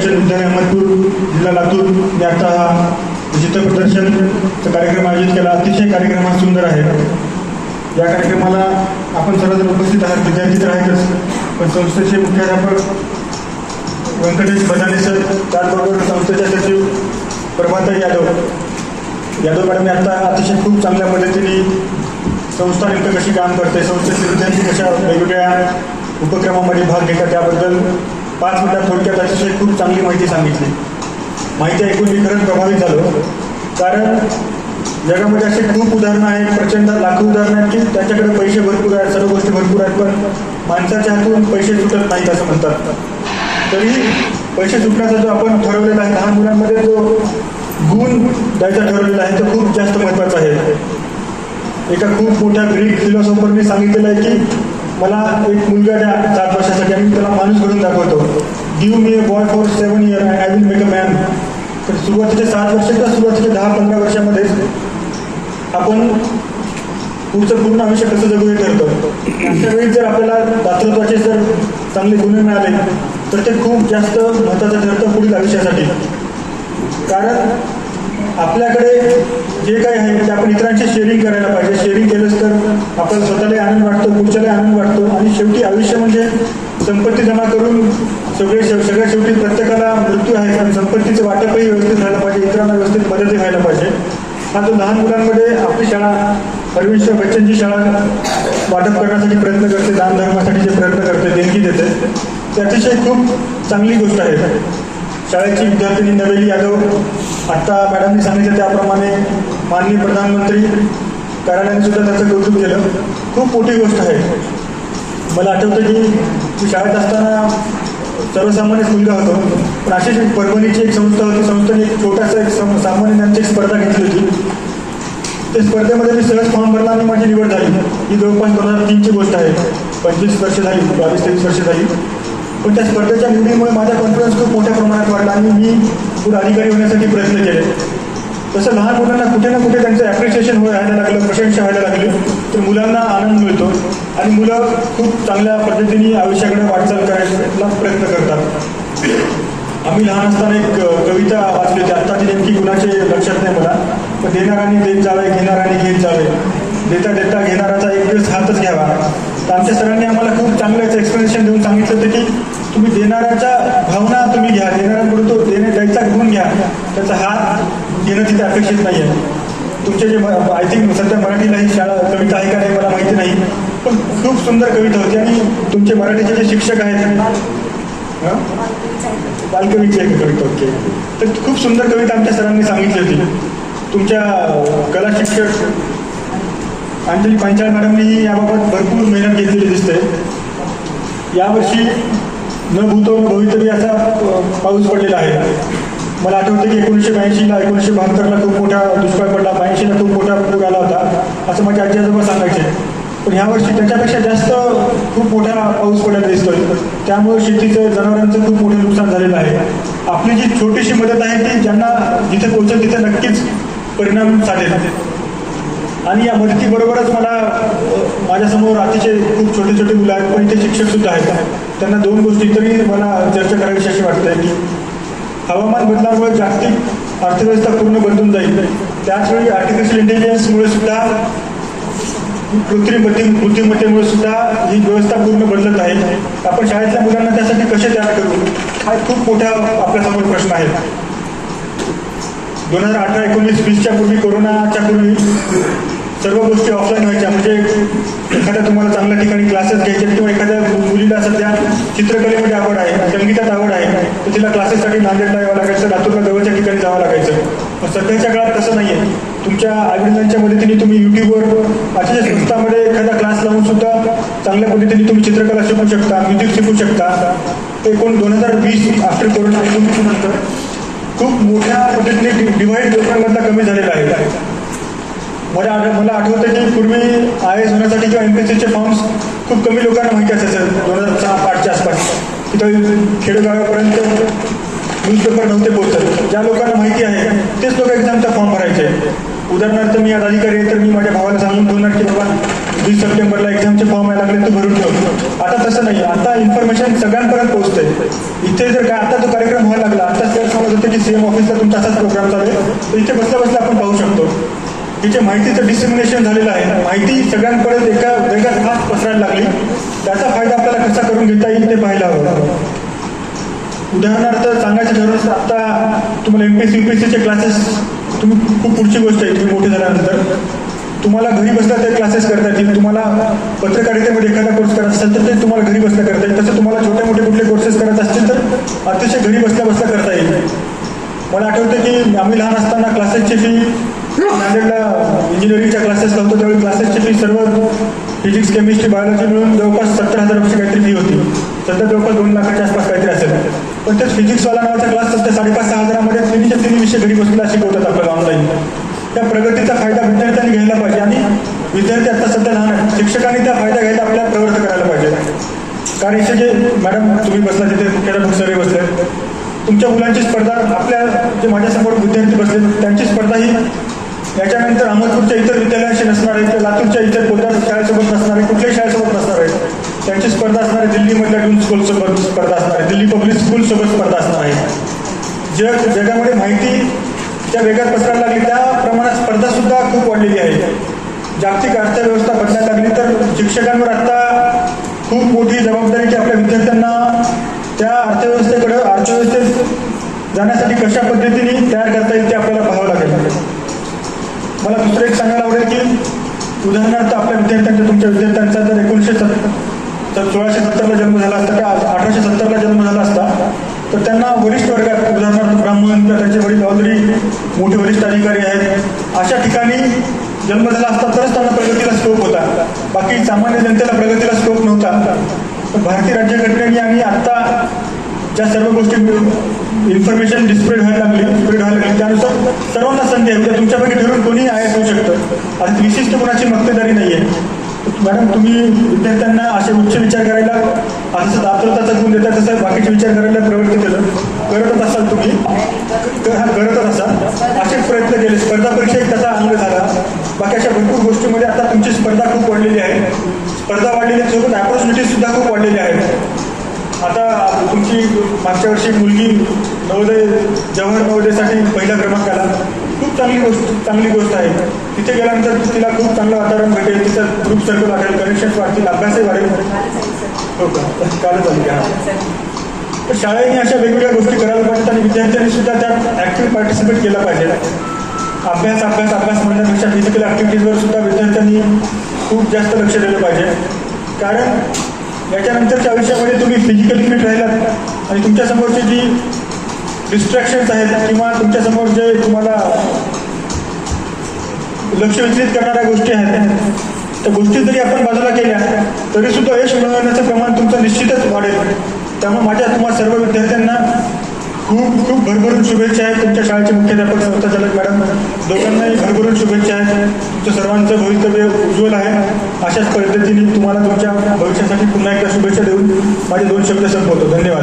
परिषद विद्यालय अहमदपूर जिल्हा लातूर. मी आता हा चित्रप्रदर्शनचा कार्यक्रम आयोजित केला. अतिशय कार्यक्रम हा सुंदर आहे. या कार्यक्रमाला आपण सर्वजण उपस्थित आहात. विद्यार्थी तर आहेतच. पण संस्थेचे मुख्याध्यापक व्यंकटेश बदाने सर त्याचबरोबर संस्थेच्या सचिव प्रभाता यादव. यादव मॅडम आता अतिशय खूप चांगल्या पद्धतीने संस्था नेमकं कशी काम करते संस्थेचे विद्यार्थी कशा वेगवेगळ्या उपक्रमामध्ये भाग घेतात त्याबद्दल पाच मिनिटात थोडक्यात अतिशय खूप चांगली माहिती सांगितली. माहिती ऐकून मी खरंच प्रभावित झालो. कारण जगामध्ये असे खूप उदाहरणं आहेत प्रचंड लाखो उदाहरणं आहेत की त्याच्याकडे पैसे भरपूर आहेत सर्व गोष्टी भरपूर आहेत पण माणसाच्या हातून पैसे सुटत नाहीत असं म्हणतात. तरी पैसे सुटण्याचा जो आपण ठरवलेला आहे. लहान मुलांमध्ये जो गुण द्यायचा ठरवलेला आहे तो खूप जास्त महत्त्वाचा आहे. एका खूप मोठ्या ग्रीक फिलॉसॉफरने सांगितलेलं आहे की मला एक मुलगा द्या सात वर्षासाठी आणि मी त्याला माणूस घडून दाखवतो. Give me a boy for seven year I will make a man तर सुरुवातीच्या सात वर्ष किंवा सुरुवातीच्या दहा पंधरा वर्षामध्येच आपण पुढचं पूर्ण आयुष्य कसं जगू हे करतो अशा वेळी जर आपल्याला दातृत्वाचे जर चांगले गुन्हे मिळाले तर ते खूप जास्त महत्त्वाचं ठरतं पुढील आयुष्यासाठी. कारण आपल्याकडे जे काही आहे ते आपण इतरांशी शेअरिंग करायला पाहिजे. शेअरिंग केलंच तर आपण स्वतःलाही आनंद वाटतो पुढच्यालाही आनंद वाटतो. आणि शेवटी आयुष्य म्हणजे संपत्ती जमा करून सगळे शेव- सगळ्या शेवटी प्रत्येकाला मृत्यू आहे. कारण संपत्तीचं वाटपही व्यवस्थित व्हायला पाहिजे इतरांना व्यवस्थित मदतही व्हायला पाहिजे. हा तो लहान मुलांमध्ये आपली शाळा अरविंद बच्चनची शाळा वाटप करण्यासाठी प्रयत्न करते दान धर्मासाठी जे प्रयत्न करते देणगी देते ते अतिशय खूप चांगली गोष्ट आहे. शाळेची विद्यार्थिनी नवेली यादव. आत्ता मॅडमनी सांगितलं त्याप्रमाणे माननीय प्रधानमंत्री कार्यालयाने सुद्धा त्याचं कौतुक केलं. खूप मोठी गोष्ट आहे. मला आठवतं की मी शाळेत असताना सर्वसामान्य मुलगा होतो. पण अशीच एक परभणीची एक संस्था होती. संस्थेने एक छोटासा एक सम- सामान्य त्यांची एक स्पर्धा घेतली होती. त्या स्पर्धेमध्ये मी सहज फॉर्म भरला आणि माझी निवड झाली. ही जवळपास दोन हजार तीनची गोष्ट आहे. पंचवीस वर्ष झाली बावीस तेवीस वर्ष झाली. पण त्या स्पर्धेच्या निवडीमुळे माझा कॉन्फिडन्स खूप मोठ्या प्रमाणात वाढला आणि मी पुढे अधिकारी होण्यासाठी प्रयत्न केले. तसं लहान मुलांना कुठे ना कुठे त्यांचं ॲप्रिशिएशन व्हायला लागलं प्रशंसा व्हायला लागली तर मुलांना आनंद मिळतो. आणि मुलं खूप चांगल्या पद्धतीने आयुष्याकडे वाटचाल करायला प्रयत्न करतात. आम्ही लहान असताना एक कविता वाचली होती. आत्ता ती नेमकी कुणाचे लक्षात नाही मला. पण देणाराने देत जावे घेणाराने घेत जावे. देता देता घेणाराचा एक दिवस हातच घ्यावा. तर आमच्या सरांनी आम्हाला खूप चांगलं याचं एक्सप्लेनेशन देऊन सांगितलं होतं की देणाऱ्याच्या भावना तुम्ही घ्या. देणाऱ्यांकडून तो देणे द्यायचा गुण घ्या. त्याचा हात घेणं तिथे अपेक्षित नाही आहे तुमचे जे आय थिंक सध्या मराठीला ही शाळा कविता आहे का नाही मला माहिती नाही. पण खूप सुंदर कविता होती आणि तुमचे मराठीचे जे शिक्षक आहेत बालकवीची एक कविता होती. तर खूप सुंदर कविता आमच्या सरांनी सांगितली होती. तुमच्या कला शिक्षक अंजली पांचाळ मॅडमनी याबाबत भरपूर मेहनत घेतलेली दिसते. यावर्षी न भूतो न भवितव्य असा पाऊस पडलेला आहे. मला आठवतं की एकोणीसशे ब्याऐंशीला एकोणीसशे बहात्तरला खूप मोठा दुष्काळ पडला. ब्याऐंशीला खूप मोठा पूर आला होता. असं माझ्या आजी आजोबा सांगायचे. पण ह्यावर्षी त्याच्यापेक्षा जास्त खूप मोठा पाऊस पडायला दिसतोय. त्यामुळे शेतीचं जनावरांचं खूप मोठं नुकसान झालेलं आहे. आपली जी छोटीशी मदत आहे ती ज्यांना जिथे पोहोचेल तिथे नक्कीच परिणाम साधेल. आणि या मदतीबरोबरच मला माझ्यासमोर अतिशय खूप छोटे छोटे मुलं आहेत पण इथे शिक्षक सुद्धा आहेत. त्यांना दोन गोष्टी तरी मला चर्चा करावीशी अशी वाटते की हवामान बदलामुळे जागतिक अर्थव्यवस्था पूर्ण बदलून जाईल. त्याचवेळी आर्टिफिशियल इंटेलिजन्समुळे सुद्धा कृत्रिम बुद्धी बुद्धिमत्तेमुळे सुद्धा ही व्यवस्था पूर्ण बदलत आहे. आपण शाळेतल्या मुलांना त्यासाठी कसे तयार करू? हा खूप मोठा आपल्यासमोर प्रश्न आहे. दोन हजार अठरा एकोणीस वीसच्या पूर्वी कोरोनाच्या पूर्वी सर्व गोष्टी ऑफलाईन व्हायच्या. म्हणजे एखाद्या तुम्हाला चांगल्या ठिकाणी क्लासेस घ्यायचे किंवा एखाद्या मुलीला सध्या चित्रकलेमध्ये आवड आहे संगीतात आवड आहे तर तिला क्लासेससाठी नांदेडला यावं लागायचं लातूरला जवळच्या ठिकाणी जावं लागायचं. पण सध्याच्या काळात तसं नाही आहे तुमच्या आईवडिलांच्या मदतीने तुम्ही युट्यूबवर अशा संस्थामध्ये एखादा क्लास लावून सुद्धा चांगल्या पद्धतीने तुम्ही चित्रकला शिकू शकता म्युझिक शिकू शकता. एकूण दोन हजार वीस आफ्टर कोरोना एकोणीस नंतर खूप मोठ्या पद्धतीने डिवाईड लोकांमधला कमी झालेला आहे. मला आठ मला आठवतं की पूर्वी आय एस होण्यासाठी किंवा एम पी सीचे फॉर्म्स खूप कमी लोकांना माहिती असायचं. दोन हजार सहा आठच्या आसपास. तिथं खेडेगावापर्यंत न्यूजपेपर नव्हते पोहोचत. ज्या लोकांना माहिती आहे तेच लोक एक्झामचा फॉर्म भरायचे. उदाहरणार्थ मी आज अधिकारी आहे तर मी माझ्या भावाला सांगून ठेवणार की बाबा वीस सप्टेंबरला एक्झामचे फॉर्म यायला लागले तू भरून ठेव. आता तसं नाही. आता इन्फॉर्मेशन सगळ्यांपर्यंत पोहोचते इथे जर काय आता जो कार्यक्रम व्हायला लागला सी एम ऑफिसला तुमचा असाच प्रोग्राम चालू आहे. तर इथे बसल्या बसल्या आपण पाहू शकतो. तिथे माहितीचं डिसिमिनेशन झालेलं आहे. माहिती सगळ्यांपर्यंत एका वेगळ्या खास पसरायला लागली. त्याचा फायदा आपल्याला कसा करून घेता येईल ते पाहायला हवं. उदाहरणार्थ सांगायचं ठरवलं तर आता तुम्हाला M P S U P S सीचे क्लासेस तुम्ही खूप पुढची गोष्ट आहे तुम्ही मोठे झाल्यानंतर. तुम्हाला घरी बसल्या ते क्लासेस करता येतील. तुम्हाला पत्रकारितेमध्ये एखादा कोर्स करायचा असेल तर ते तुम्हाला घरी बसल्या करता येईल. तसं तुम्हाला छोटे मोठे कुठले कोर्सेस करायचे असतील तर अतिशय घरी बसल्या बसल्या करता येईल. मला आठवतं की आम्ही लहान असताना क्लासेसची फी नांदेडला इंजिनिअरिंगच्या क्लासेस लावतो. त्यावेळी क्लासेसची फी सर्व फिजिक्स केमिस्ट्री बायोलॉजी मिळून जवळपास सत्तर हजार रुपये काहीतरी फी होती. सध्या जवळपास दोन लाखाच्या आसपास काहीतरी असेल. पण ते फिजिक्सवाला नावाचा क्लास सध्या साडेपाच सहा हजारामध्ये तिन्हीच्या तिन्ही विषय घरी बसलेला शिकवतात आपल्याला ऑनलाईन त्या प्रगतीचा फायदा विद्यार्थ्यांनी घ्यायला पाहिजे आणि विद्यार्थी आता सध्या लहान आहेत. शिक्षकांनी त्या फायदा घ्यायला आपल्याला प्रवृत्त करायला पाहिजे. कारण इथे जे मॅडम तुम्ही बसला तिथे मुख्याध्यापक सगळे बसले. तुमच्या मुलांची स्पर्धा आपल्या जे माझ्यासमोर विद्यार्थी बसले त्यांची स्पर्धा ही याच्यानंतर अहमदपूरच्या इतर विद्यालयांशी नसणार आहे तर लातूरच्या इतर कोणत्या शाळेसोबत नसणार आहे कुठल्याही शाळेसोबत नसणार आहे त्यांची स्पर्धा असणार आहे दिल्लीमधल्या डून स्कूलसोबत स्पर्धा असणार आहे दिल्ली पब्लिक स्कूलसोबत स्पर्धा असणार आहे. जग जगामध्ये माहिती ज्या वेगात पसरायला लागली त्या प्रमाणात स्पर्धा सुद्धा खूप वाढलेली आहे. जागतिक अर्थव्यवस्था बदलायला लागली तर शिक्षकांवर आता खूप मोठी जबाबदारी की आपल्या विद्यार्थ्यांना त्या अर्थव्यवस्थेकडे अर्थव्यवस्थेत जाण्यासाठी कशा पद्धतीने तयार करता येईल ते आपल्याला पाहावं मला दुसरं एक सांगायला आवडेल की उदाहरणार्थ आपल्या विद्यार्थ्यांचा तुमच्या विद्यार्थ्यांचा जर एकोणीसशे सत्तर सोळाशे सत्तरला जन्म झाला असता किंवा अठराशे सत्तरला जन्म झाला असता तर त्यांना वरिष्ठ वर्गात उदाहरणार्थ ब्राह्मण किंवा त्यांचे वडील ऑलरेडी मोठे वरिष्ठ अधिकारी आहेत अशा ठिकाणी जन्म झाला असता तरच त्यांना प्रगतीला स्कोप होता. बाकी सामान्य जनतेला प्रगतीला स्कोप नव्हता. भारतीय राज्यघटनेने आणि आत्ता त्या सर्व गोष्टी मिळून इन्फॉर्मेशन डिस्प्रेड व्हायला लागली स्प्रेड व्हायला लागली त्यानुसार सर्वांना संधी आहे. उद्या तुमच्यापैकी ठरवून कोणीही आय होऊ शकतं. आणि विशिष्ट कोणाची मक्तेदारी नाही आहे मॅडम तुम्ही विद्यार्थ्यांना असे उच्च विचार करायला असं दातृत्वाचा गुण देता तसं बाकीचे विचार करायला प्रवृत्त केलं. करतच असाल तुम्ही. हा, करतच असाल असेच प्रयत्न केले. स्पर्धा परीक्षा एक त्याचा अंग झाला. बाकी अशा भरपूर गोष्टीमध्ये आता तुमची स्पर्धा खूप वाढलेली आहे. स्पर्धा वाढलेली सोबत ऑपॉर्च्युनिटीज सुद्धा खूप वाढलेल्या आहेत. आता तुमची मागच्या वर्षी मुलगी नवोदय जवाहर नवोदयसाठी पहिला क्रमांक आला. खूप चांगली गोष्ट चांगली गोष्ट आहे. तिथे गेल्यानंतर तिला खूप चांगलं वातावरण भेटेल तिचं ग्रुप सर्कल वाढेल कनेक्शन्स वाढतील अभ्यासही वाढेल. हो का? कालच आली का तर शाळेने अशा वेगवेगळ्या गोष्टी करायला पाहिजेत आणि विद्यार्थ्यांनी सुद्धा त्यात ॲक्टिव्ह पार्टिसिपेट केलं पाहिजे. अभ्यास अभ्यास अभ्यास म्हणण्यापेक्षा फिजिकल ॲक्टिव्हिटीजवर सुद्धा विद्यार्थ्यांनी खूप जास्त लक्ष दिलं पाहिजे. कारण याच्यानंतरच्या आयुष्यामध्ये तुम्ही फिजिकली फिट राहिलात आणि तुमच्यासमोरचे जी डिस्ट्रॅक्शन्स आहेत किंवा तुमच्यासमोर जे तुम्हाला लक्ष विचलित करणाऱ्या गोष्टी आहेत त्या गोष्टी जरी आपण बाजूला केल्या तरी सुद्धा यश मिळवण्याचं प्रमाण तुमचं निश्चितच वाढेल. त्यामुळे माझ्या तुम्हा सर्व विद्यार्थ्यांना खूप खूप भरभरून शुभेच्छा आहेत तुमच्या शाळेचे मुख्याध्यापक संस्थाचालक मॅडम. दोघांनाही भरभरून शुभेच्छा आहेत. तुमचं सर्वांचं भवितव्य उज्ज्वल आहे. अशाच पद्धतीने तुम्हाला तुमच्या भविष्यासाठी पुन्हा एकदा शुभेच्छा देऊन माझे दोन शब्द संपवतो. धन्यवाद.